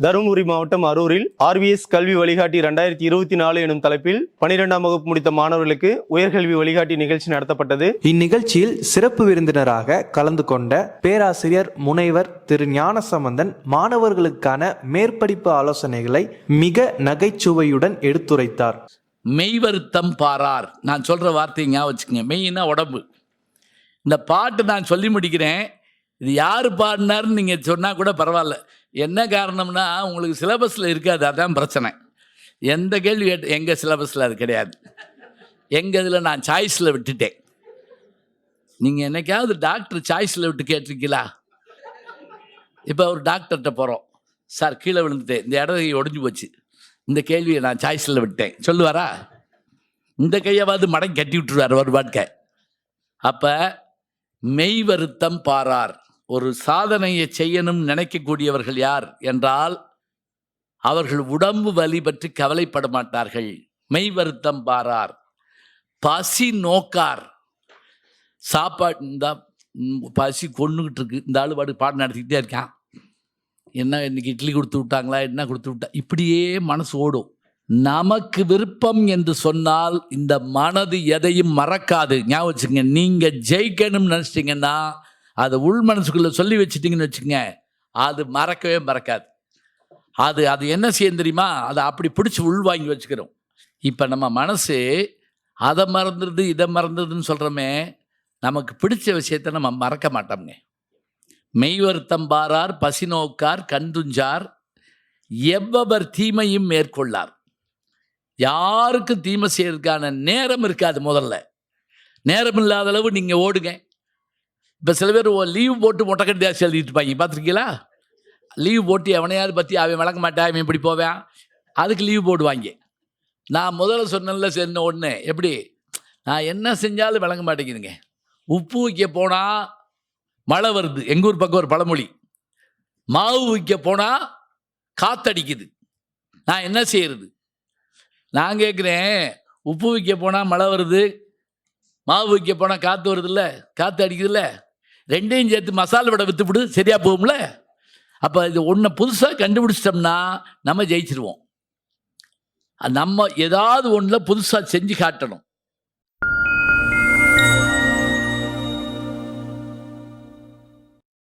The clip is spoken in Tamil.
தருமபுரி மாவட்டம் அரூரில் ஆர்விஎஸ் கல்வி வழிகாட்டி ரெண்டாயிரத்தி இருபத்தி நாலு எனும் தலைப்பில் பனிரெண்டாம் வகுப்பு முடித்த மாணவர்களுக்கு உயர்கல்வி வழிகாட்டி நிகழ்ச்சி நடத்தப்பட்டது. இந்நிகழ்ச்சியில் சிறப்பு விருந்தினராக கலந்து கொண்ட பேராசிரியர் முனைவர் திரு ஞானசம்பந்தன் மாணவர்களுக்கான மேற்படிப்பு ஆலோசனைகளை மிக நகைச்சுவையுடன் எடுத்துரைத்தார். மெய் வருத்தம் பாரார். நான் சொல்கிற வார்த்தையை ஞாபகம் வச்சுக்கோங்க. மெய்னா உடம்பு. இந்த பாட்டு நான் சொல்லி முடிக்கிறேன். இது யார் பாடினாருன்னு நீங்கள் சொன்னால் கூட பரவாயில்ல. என்ன காரணம்னா உங்களுக்கு சிலபஸில் இருக்காது அதான் பிரச்சனை. எந்த கேள்வி கேட்டு எங்கள் சிலபஸில் அது கிடையாது. எங்கள் இதில் நான் சாய்ஸில் விட்டுட்டேன். நீங்கள் என்னைக்காவது டாக்டர் சாய்ஸில் விட்டு கேட்டிருக்கீங்களா? இப்போ ஒரு டாக்டர்கிட்ட போகிறோம் சார் கீழே விழுந்துட்டேன். இந்த இடம் ஒடிஞ்சு போச்சு. இந்த கேள்வியை நான் சாய்ஸில் விட்டேன் சொல்லுவாரா? இந்த கையாவது மடங்கி கட்டி விட்டுருவார் ஒரு வாழ்க்கை அப்போ மெய் வருத்தம் பாரார். ஒரு சாதனையை செய்யணும் நினைக்கக்கூடியவர்கள் யார் என்றால் அவர்கள் உடம்பு வலி பற்றி கவலைப்பட மாட்டார்கள். மெய் வருத்தம் பாரார். பசி நோக்கார். சாப்பாடு இந்த பசி கொண்டுகிட்டு இருக்கு இந்த ஆளு பாடு பாடம் நடத்திக்கிட்டே இருக்கான். என்ன இன்னைக்கு இட்லி கொடுத்து விட்டாங்களா என்ன கொடுத்து விட்டா? இப்படியே மனசு ஓடும். நமக்கு விருப்பம் என்று சொன்னால் இந்த மனது எதையும் மறக்காது. ஞாபகம் வச்சுங்க நீங்கள் ஜெயிக்கணும்னு நினச்சிட்டிங்கன்னா அதை உள் மனசுக்குள்ளே சொல்லி வச்சிட்டிங்கன்னு வச்சுக்கோங்க அது மறக்கவே மறக்காது. அது அது என்ன செய்யும் தெரியுமா? அதை அப்படி பிடிச்சி உள்வாங்கி வச்சுக்கிறோம். இப்போ நம்ம மனசு அதை மறந்துடுது இதை மறந்துடுதுன்னு சொல்கிறோமே நமக்கு பிடிச்ச விஷயத்த நம்ம மறக்க மாட்டோம்ங்க. மெய் வருத்தம் பாரார் பசி நோக்கார் கண்துஞ்சார் எவ்வவர் தீமையும் மேற்கொள்ளார். யாருக்கும் தீமை செய்யறதுக்கான நேரம் இருக்காது முதல்ல. நேரம் இல்லாத அளவு நீங்கள் ஓடுங்க. இப்போ சில பேர் லீவ் போட்டு மொட்டைக்கட்டி தாசி எழுதிட்டு பார்த்துருக்கீங்களா லீவ் போட்டு எவனையாவது பற்றி அவன் விளக்க மாட்டான் அவன் இப்படி போவேன். அதுக்கு லீவ் போடுவாங்க. நான் முதல்ல சொன்னேன்ல சேர்ந்த ஒன்று எப்படி? நான் என்ன செஞ்சாலும் விளங்க மாட்டேங்குதுங்க. உப்பு வைக்க போனால் மழை வருது. எங்கள் ஊர் பக்கம் ஒரு பழமொழி. மாவு வைக்க போனால் காத்தடிக்குது. நான் என்ன செய்யறது? நான் கேட்குறேன் உப்பு வைக்க போனால் மழை வருது மாவு வைக்க போனால் காற்று வருதுல்ல காற்று அடிக்குதுல்ல. ரெண்டையும் சேர்த்து மசாலா வடை விற்றுப்பிடு சரியாக போகும்ல? அப்போ இது ஒன்றை புதுசாக கண்டுபிடிச்சிட்டோம்னா நம்ம ஜெயிச்சிருவோம். நம்ம ஏதாவது ஒன்றில் புதுசாக செஞ்சு காட்டணும்.